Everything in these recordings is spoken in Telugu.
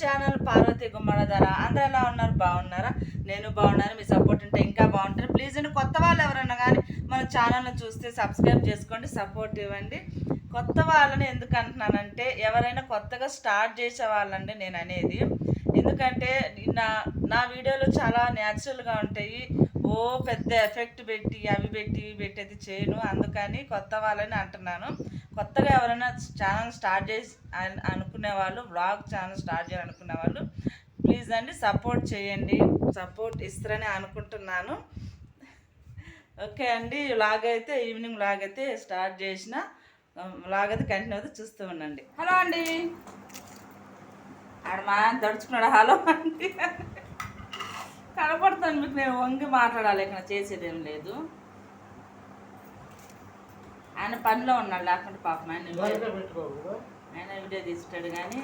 ఛానల్ పార్వతి గుమ్మడ ధర అందరూ ఎలా ఉన్నారు? బాగున్నారా? నేను బాగున్నాను మీ సపోర్ట్ ఉంటే ఇంకా బాగుంటారు ప్లీజ్ అండి కొత్త వాళ్ళు ఎవరన్నా కానీ మన ఛానల్ని చూస్తే సబ్స్క్రైబ్ చేసుకోండి సపోర్ట్ ఇవ్వండి. కొత్త వాళ్ళని ఎందుకు అంటున్నానంటే ఎవరైనా కొత్తగా స్టార్ట్ చేసే వాళ్ళండి నేను అనేది. ఎందుకంటే నా నా వీడియోలు చాలా న్యాచురల్గా ఉంటాయి. ఓ పెద్ద ఎఫెక్ట్ పెట్టి అవి పెట్టి ఇవి పెట్టి చేయను. అందుకని కొత్త వాళ్ళని అంటున్నాను. కొత్తగా ఎవరైనా ఛానల్ స్టార్ట్ చేసి అనుకునే వాళ్ళు బ్లాగ్ ఛానల్ స్టార్ట్ చేయాలనుకునే వాళ్ళు ప్లీజ్ అండి సపోర్ట్ చేయండి. సపోర్ట్ ఇస్తారని అనుకుంటున్నాను. ఓకే అండి. లాగ్ అయితే ఈవినింగ్ లాగ్ అయితే స్టార్ట్ చేసిన లాగ్ అయితే కంటిన్యూ అయితే చూస్తూ ఉండండి. హలో అండి. ఆడ మా ఆయన దడుచుకున్నాడు హలో అండి. కనపడుతుంది మీకు నేను వంగి మాట్లాడాలి ఇక్కడ చేసేది ఏం లేదు. ఆయన పనిలో ఉన్నాడు లేకుంటే పాపం ఆయన ఆయన వీడియో తీసుకుంటాడు కానీ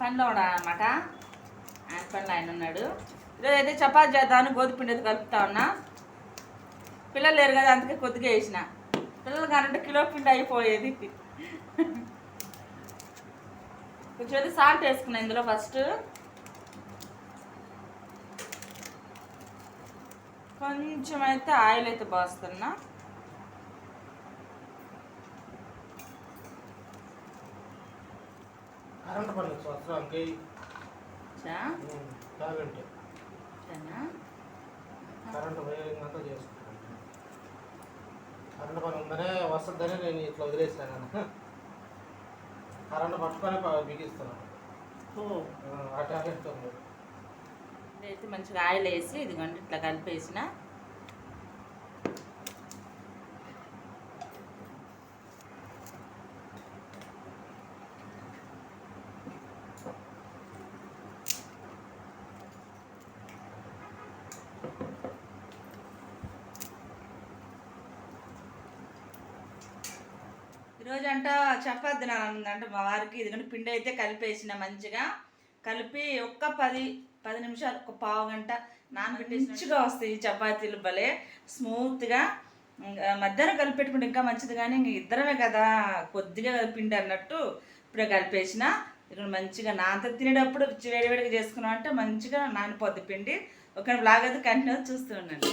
పనిలో ఉన్నాడు అనమాట ఆయన పనిలో ఆయన ఉన్నాడు. ఈరోజు అయితే చపాతి చేద్దామని గోధుమ పిండి అయితే కలుపుతా ఉన్నా. పిల్లలు లేరు కదా అందుకే కొద్దిగా వేసిన. పిల్లలు కానంటే కిలో పిండి అయిపోయేది. కొంచెం అయితే సాల్ట్ వేసుకున్నా ఇందులో ఫస్ట్. కొంచెం అయితే ఆయిల్ అయితే పోస్తున్నా. కరెంట్ పని తాగంటే చానా? కరెంట్ వైరింగ్ అంతా చేసుకుంటాను కరెంట్ పని ఉందనే వస్తుందనే నేను ఇట్లా వదిలేసాను కరెంట్ పట్టుకొని బిగిస్తున్నాను. ఆ ఉంది ఇదైతే మంచిగా ఆయిల్ వేసి ఇదిగోండి ఇట్లా కలిపేసిన. ఈరోజు అంట చపాతి తినాలనుందంట మా వారికి. ఇదిగోండి పిండి అయితే కలిపేసిన మంచిగా. కలిపి ఒక్క పది పది నిమిషాలు ఒక పావు గంట నానబెట్టేసి మంచిగా వస్తాయి ఈ చపాతీలు భలే. స్మూత్గా. ఇంకా మధ్యాహ్నం కలిపి పెట్టుకుంటే ఇంకా మంచిది కానీ ఇంక ఇద్దరమే కదా. కొద్దిగా పిండి అన్నట్టు ఇప్పుడే కలిపేసిన. ఇక్కడ మంచిగా నాంత తినేటప్పుడు వేడివేడిగా చేసుకున్నాం అంటే మంచిగా నానిపోద్ది పిండి. ఒక బ్లాగ్ అయితే కంటిన్యూ చూస్తూ ఉండండి.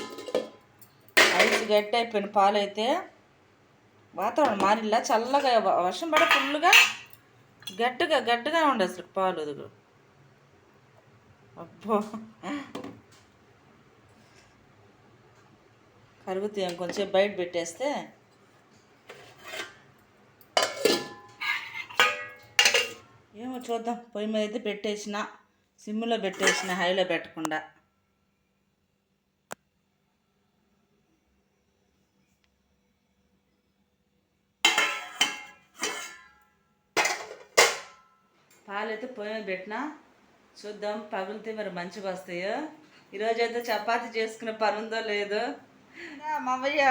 ఐస్ గట్టి అయిపోయిన పాలు అయితే వాతావరణం మారిలా చల్లగా వర్షం పడ ఫుల్గా గట్టిగా గట్టిగా ఉండే అసలు పాలు ఇదిగో. అబ్బో. కరుగుతాయి కొంచెం బయట పెట్టేస్తే. ఏమో చూద్దాం. పొయ్యి మీద అయితే పెట్టేసిన. సిమ్లో పెట్టేసిన హైలో పెట్టకుండా. పాలైతే పొయ్యి మీద పెట్టినా. చూద్దాం పగిలితే మరి మంచిగా వస్తాయో. ఈరోజు అయితే చపాతి చేసుకునే పని ఉందో లేదో. ఆ, మావయ్య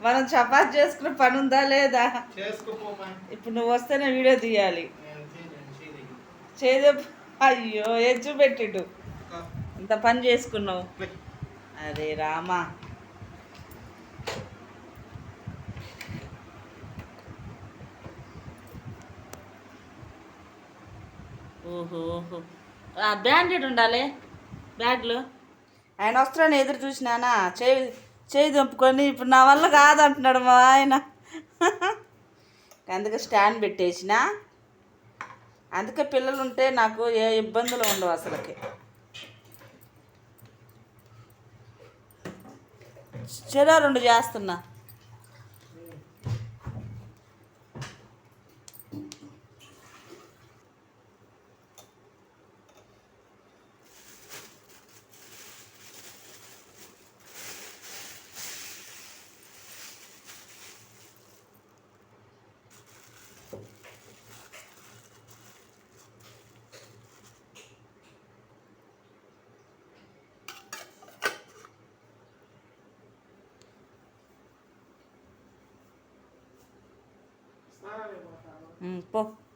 మనం చపాతి చేసుకునే పని ఉందా లేదా ఇప్పుడు నువ్వు వస్తేనే వీడియో తీయాలి. చేదే అయ్యో ఎచ్చు పెట్టిడు. ఇంత పని చేసుకున్నావు. అరే రామా ఓహో ఓహో. బ్యాండెడ్ ఉండాలి బ్యాగ్లో. ఆయన వస్తాడని ఎదురు చూసినానా? చేయి చేయి దంపుకొని ఇప్పుడు నా వల్ల కాదంటున్నాడు మా ఆయన. అందుకే స్టాండ్ పెట్టేసిన. అందుకే పిల్లలు ఉంటే నాకు ఏ ఇబ్బందులు ఉండవు అసలుకి. చెరో రెండు చేస్తున్నా. 嗯，不。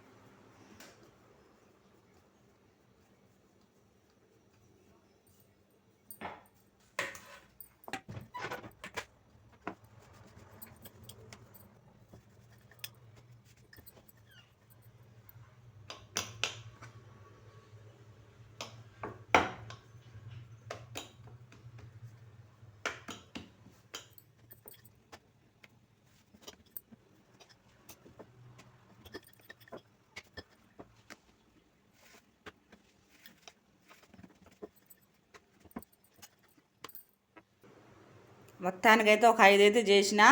మొత్తానికైతే ఒక ఐదు అయితే చేసిన.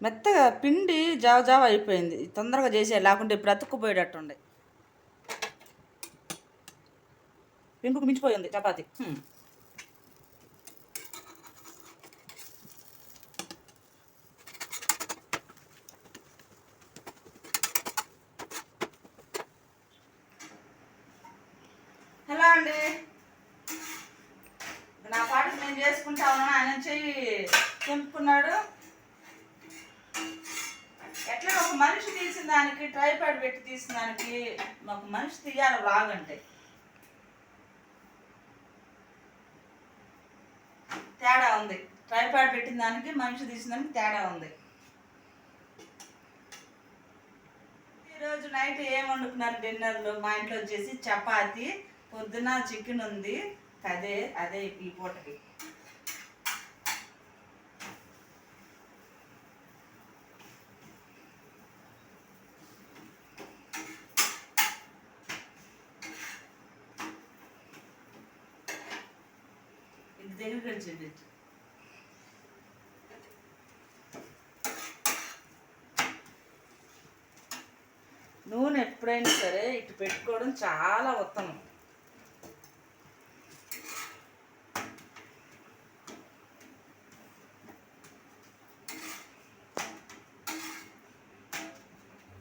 మెత్తగా పిండి జావ జావ అయిపోయింది. తొందరగా చేసే లేకుంటే ఇప్పుడు అతుక్కుపోయేటట్టుండే మించిపోయింది చపాతి హ్మ్. హలో అండి నా పాటికి నేను చేసుకుంటా ఉన్నాను ఆయన చెయ్యి తెంపుకున్నాడు ఎట్లా ఒక మనిషి తీసిన దానికి ట్రైపాడ్ పెట్టి తీసిన దానికి మాకు మనిషి తీయాలి రాగంటే. తేడా ఉంది. ట్రైపాడ్ పెట్టిన దానికి మనిషి తీసిన దానికి తేడా ఉంది. ఈరోజు నైట్ ఏం వండుకున్నారు డిన్నర్లో? మా ఇంట్లో వచ్చేసి చపాతి పొద్దున చికెన్ ఉంది. అదే అదే ఈ పూటకి. దగ్గర దగ్గరికి నూనె ఎప్పుడైనా సరే ఇటు పెట్టుకోవడం చాలా ఉత్తమం.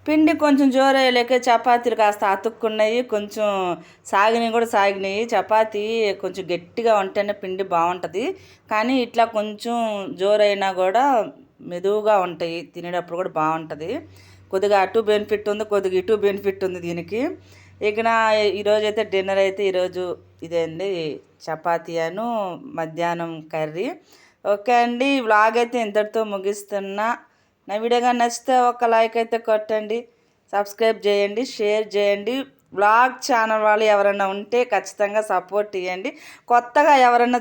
పిండి కొంచెం జోరయ్యలేక చపాతీలు కాస్త అతుక్కున్నాయి కొంచెం సాగినవి కూడా సాగినాయి చపాతీ కొంచెం గట్టిగా ఉంటేనే పిండి బాగుంటుంది. కానీ ఇట్లా కొంచెం జోరైనా కూడా మెదువుగా ఉంటాయి తినేటప్పుడు కూడా బాగుంటుంది. కొద్దిగా అటు బెనిఫిట్ ఉంది కొద్దిగా ఇటు బెనిఫిట్ ఉంది దీనికి. ఇక నా ఈరోజు అయితే డిన్నర్ అయితే ఈరోజు ఇదే అండి చపాతీ అను మధ్యాహ్నం కర్రీ. ఓకే అండి వ్లాగ్ అయితే ఇంతటితో ముగిస్తున్నా. నా వీడియో కానీ నచ్చితే ఒక లైక్ అయితే కొట్టండి సబ్స్క్రైబ్ చేయండి షేర్ చేయండి. బ్లాగ్ ఛానల్ వాళ్ళు ఎవరైనా ఉంటే ఖచ్చితంగా సపోర్ట్ ఇవ్వండి కొత్తగా ఎవరైనా